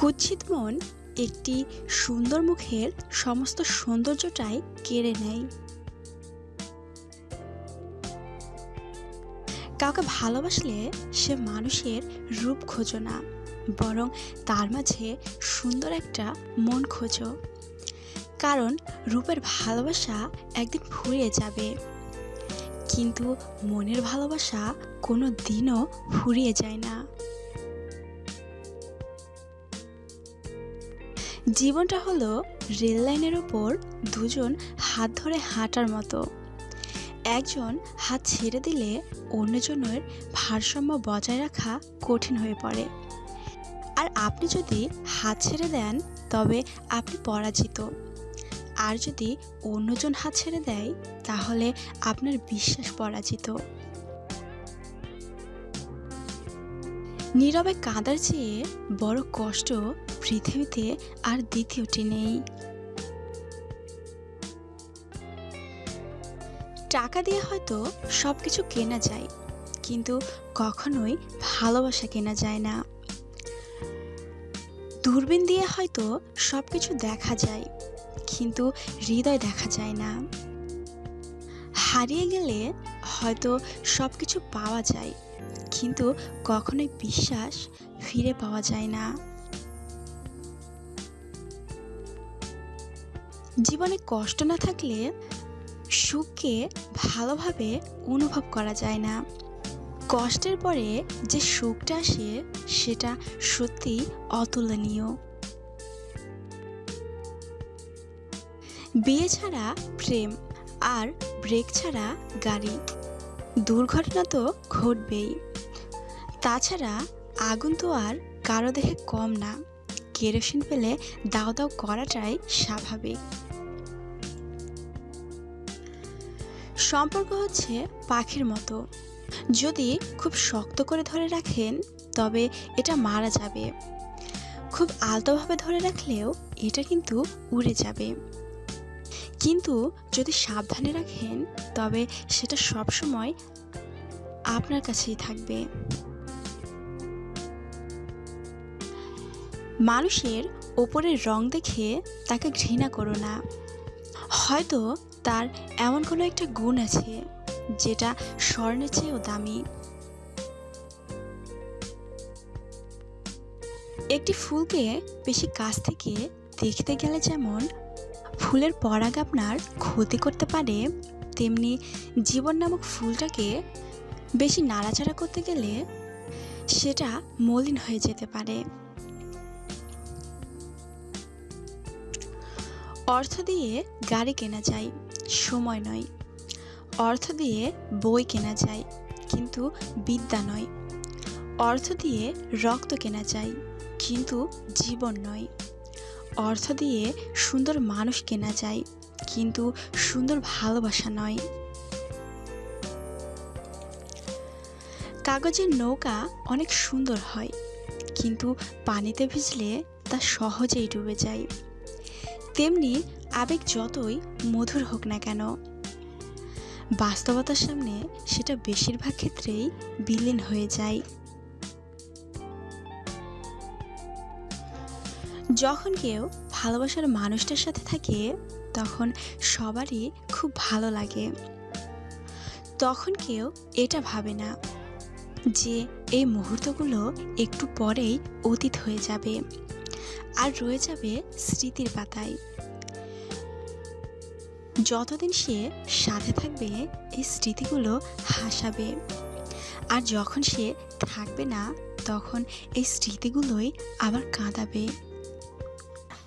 কুৎসিত মন একটি সুন্দর মুখের সমস্ত সৌন্দর্যটাই কেড়ে নেয়। কাউকে ভালোবাসলে সে মানুষের রূপ খোঁজো না, বরং তার মাঝে সুন্দর একটা মন খোঁজো। কারণ রূপের ভালোবাসা একদিন ফুরিয়ে যাবে, কিন্তু মনের ভালোবাসা কোনো দিনও ফুরিয়ে যায় না। জীবনটা হলো রেল লাইনের ওপর দুজন হাত ধরে হাঁটার মতো। একজন হাত ছেড়ে দিলে অন্যজনের ভারসাম্য বজায় রাখা কঠিন হয়ে পড়ে। আর আপনি যদি হাত ছেড়ে দেন, তবে আপনি পরাজিত। আর যদি অন্যজন হাত ছেড়ে দেয়, তাহলে আপনার বিশ্বাস পরাজিত। নীরবে কাঁদার চেয়ে বড় কষ্ট পৃথিবীতে আর দ্বিতীয়টি নেই। টাকা দিয়ে হয়তো সব কিছু কেনা যায়, কিন্তু কখনোই ভালোবাসা কেনা যায় না। দূরবীন দিয়ে হয়তো সব কিছু দেখা যায়, কিন্তু হৃদয় দেখা যায় না। হারিয়ে গেলে হয়তো সব কিছু পাওয়া যায় কিন্তু কখনোই বিশ্বাস ফিরে পাওয়া যায় না। জীবনে কষ্ট না থাকলে সুখকে ভালোভাবে অনুভব করা যায় না। কষ্টের পরে যে সুখটা আসে, সেটা সত্যি অতুলনীয়। বিয়ে ছাড়া প্রেম আর ব্রেক ছাড়া গাড়ি। দুর্ঘটনা তো ঘটবেই। তাছাড়া আগুন তো আর কারও দেহে কম না। কেরোসিন পেলে দাও দাও করাটাই স্বাভাবিক। সম্পর্ক হচ্ছে পাখির মতো। যদি খুব শক্ত করে ধরে রাখেন, তবে এটা মারা যাবে। খুব আলতোভাবে ধরে রাখলেও এটা কিন্তু উড়ে যাবে। কিন্তু যদি সাবধানে রাখেন, তবে সেটা সবসময় আপনার কাছেই থাকবে। মানুষের ওপরের রং দেখে তাকে ঘৃণা করো না। হয়তো তার এমন কোনো একটা গুণ আছে, যেটা স্বর্ণের চেয়েও দামি। একটি ফুলকে বেশি কাছ থেকে দেখতে গেলে যেমন ফুলের পরাগ আপনার ক্ষতি করতে পারে, তেমনি জীবন নামক ফুলটাকে বেশি নাড়াচাড়া করতে গেলে সেটা মলিন হয়ে যেতে পারে। অর্থ দিয়ে গাড়ি কেনা যায়, সময় নয়। অর্থ দিয়ে বই কেনা যায়, কিন্তু বিদ্যা নয়। অর্থ দিয়ে রক্ত কেনা যায়, কিন্তু জীবন নয়। অর্থ দিয়ে সুন্দর মানুষ কেনা যায়, কিন্তু সুন্দর ভালোবাসা নয়। কাগজের নৌকা অনেক সুন্দর হয়, কিন্তু পানিতে ভিজলে তা সহজেই ডুবে যায়। তেমনি আবেগ যতই মধুর হোক না কেন। বাস্তবতার সামনে সেটা বেশিরভাগ ক্ষেত্রেই বিলীন হয়ে যায়। যখন কেউ ভালোবাসার মানুষটার সাথে থাকে, তখন সবারই খুব ভালো লাগে। তখন কেউ এটা ভাবে না যে, এই মুহূর্তগুলো একটু পরেই অতীত হয়ে যাবে। আর রয়ে যাবে স্মৃতির পাতায়। যতদিন সে সাথে থাকবে, এই স্মৃতিগুলো হাসাবে। আর যখন সে থাকবে না, তখন এই স্মৃতিগুলোই আবার কাঁদাবে।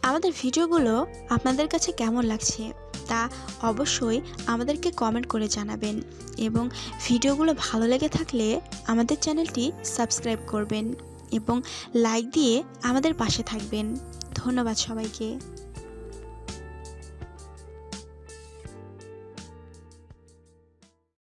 আমাদের ভিডিওগুলো আপনাদের কাছে কেমন লাগছে, তা অবশ্যই আমাদেরকে কমেন্ট করে জানাবেন। এবং ভিডিওগুলো ভালো লেগে থাকলে আমাদের চ্যানেলটি সাবস্ক্রাইব করবেন। এবং লাইক দিয়ে আমাদের পাশে থাকবেন। ধন্যবাদ সবাইকে।